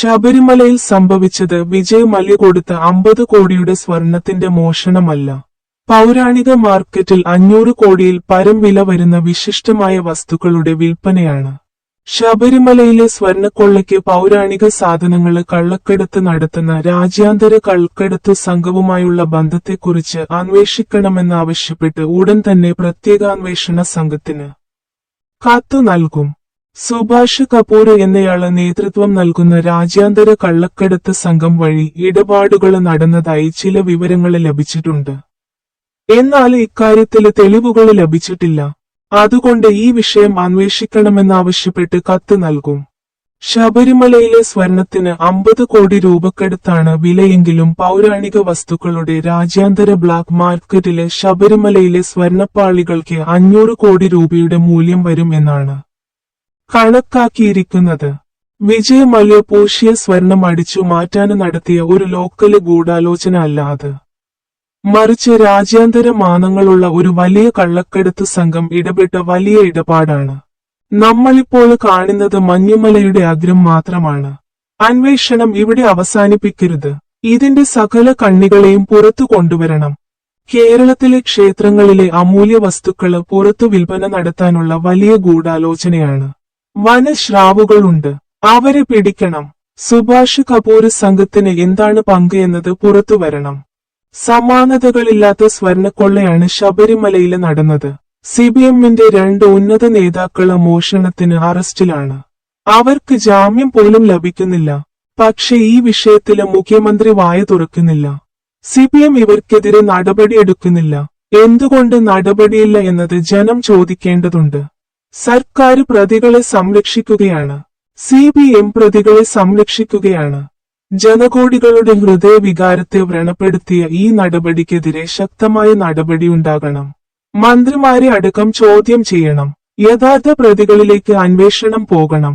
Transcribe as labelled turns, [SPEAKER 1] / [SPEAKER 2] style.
[SPEAKER 1] ശബരിമലയിൽ സംഭവിച്ചത് വിജയ് മല്യ കൊടുത്ത അമ്പത് കോടിയുടെ സ്വർണത്തിന്റെ മോഷണമല്ല. പൗരാണിക മാർക്കറ്റിൽ അഞ്ഞൂറ് കോടിയിൽ പരം വില വരുന്ന വിശിഷ്ടമായ വസ്തുക്കളുടെ വിൽപ്പനയാണ്. ശബരിമലയിലെ സ്വർണക്കൊള്ളയ്ക്ക് പൗരാണിക സാധനങ്ങൾ കള്ളക്കടത്ത് നടത്തുന്ന രാജ്യാന്തര കള്ളക്കെടുത്ത് സംഘവുമായുള്ള ബന്ധത്തെക്കുറിച്ച് അന്വേഷിക്കണമെന്നാവശ്യപ്പെട്ട് ഉടൻ തന്നെ പ്രത്യേകാന്വേഷണ സംഘത്തിന് കത്തു നൽകും. സുഭാഷ് കപൂർ എന്നയാൾ നേതൃത്വം നൽകുന്ന രാജ്യാന്തര കള്ളക്കടത്ത് സംഘം വഴി ഇടപാടുകൾ നടന്നതായി ചില വിവരങ്ങൾ ലഭിച്ചിട്ടുണ്ട്. എന്നാൽ ഇക്കാര്യത്തിൽ തെളിവുകൾ ലഭിച്ചിട്ടില്ല. അതുകൊണ്ട് ഈ വിഷയം അന്വേഷിക്കണമെന്നാവശ്യപ്പെട്ട് കത്ത് നൽകും. ശബരിമലയിലെ സ്വർണത്തിന് അമ്പത് കോടി രൂപക്കടുത്താണ് വിലയെങ്കിലും പൗരാണിക വസ്തുക്കളുടെ രാജ്യാന്തര ബ്ലാക്ക് മാർക്കറ്റിലെ ശബരിമലയിലെ സ്വർണപ്പാളികൾക്ക് അഞ്ഞൂറ് കോടി രൂപയുടെ മൂല്യം വരും എന്നാണ്. കണക്കാക്കിയിരിക്കുന്നത്. വിജയ് മല്യ സ്വർണം അടിച്ചു മാറ്റാന് നടത്തിയ ഒരു ലോക്കൽ ഗൂഢാലോചന അല്ലാതെ. മറിച്ച് രാജ്യാന്തര മാനങ്ങളുള്ള ഒരു വലിയ കള്ളക്കടത്ത് സംഘം ഇടപെട്ട വലിയ ഇടപാടാണ്. നമ്മളിപ്പോൾ കാണുന്നത് മഞ്ഞുമലയുടെ അഗ്രം മാത്രമാണ്. അന്വേഷണം ഇവിടെ അവസാനിപ്പിക്കരുത്. ഇതിന്റെ സകല കണ്ണികളെയും പുറത്തു കൊണ്ടുവരണം. കേരളത്തിലെ ക്ഷേത്രങ്ങളിലെ അമൂല്യ വസ്തുക്കൾ പുറത്തു വിൽപ്പന നടത്താനുള്ള വലിയ ഗൂഢാലോചനയാണ്. വനശ്രാവുകളുണ്ട്. അവരെ പിടിക്കണം. സുഭാഷ് കപൂർ സംഘത്തിന് എന്താണ് പങ്ക് എന്നത് പുറത്തു വരണം. സമാനതകളില്ലാത്ത സ്വർണക്കൊള്ളയാണ് ശബരിമലയിൽ നടന്നത്. സിബിഎമ്മിന്റെ രണ്ട് ഉന്നത നേതാക്കൾ മോഷണത്തിന് അറസ്റ്റിലാണ്. അവർക്ക് ജാമ്യം പോലും ലഭിക്കുന്നില്ല. പക്ഷെ ഈ വിഷയത്തിൽ മുഖ്യമന്ത്രി വായ തുറക്കുന്നില്ല. സിപിഎം ഇവർക്കെതിരെ നടപടിയെടുക്കുന്നില്ല. എന്തുകൊണ്ട് നടപടിയില്ല എന്നത് ജനം ചോദിക്കേണ്ടതുണ്ട്. സർക്കാർ പ്രതികളെ സംരക്ഷിക്കുകയാണ്. സി ബി എം പ്രതികളെ സംരക്ഷിക്കുകയാണ്. ജനകോടികളുടെ ഹൃദയവികാരത്തെ വ്രണപ്പെടുത്തിയ ഈ നടപടിക്കെതിരെ ശക്തമായ നടപടിയുണ്ടാകണം. മന്ത്രിമാരെ അടക്കം ചോദ്യം ചെയ്യണം. യഥാർത്ഥ പ്രതികളിലേക്ക് അന്വേഷണം പോകണം.